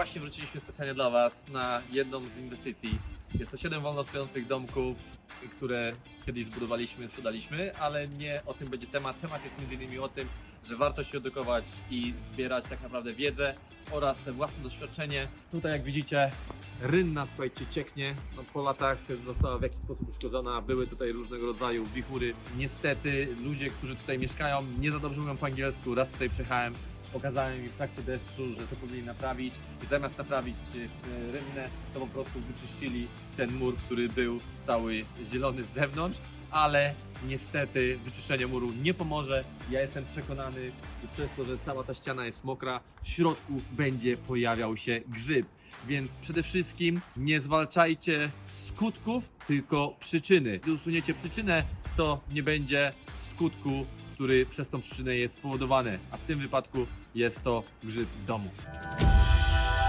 właśnie wróciliśmy specjalnie dla Was na jedną z inwestycji. Jest to 7 wolno stojących domków, które kiedyś zbudowaliśmy, sprzedaliśmy, ale nie o tym będzie temat. Temat jest innymi o tym, że warto się edukować i zbierać tak naprawdę wiedzę oraz własne doświadczenie. Tutaj jak widzicie rynna, słuchajcie, cieknie. No, po latach została w jakiś sposób uszkodzona. Były tutaj różnego rodzaju wichury. Niestety ludzie, którzy tutaj mieszkają, nie za dobrze mówią po angielsku. Raz tutaj przyjechałem, pokazałem im w trakcie deszczu, że to powinni naprawić i zamiast naprawić e, rynnę, to po prostu wyczyścili ten mur, który był cały zielony z zewnątrz, ale niestety wyczyszczenie muru nie pomoże. Ja jestem przekonany, że przez to, że cała ta ściana jest mokra, w środku będzie pojawiał się grzyb. Więc przede wszystkim nie zwalczajcie skutków, tylko przyczyny. Gdy usuniecie przyczynę, to nie będzie skutku, który przez tą przyczynę jest spowodowany, a w tym wypadku jest to grzyb w domu.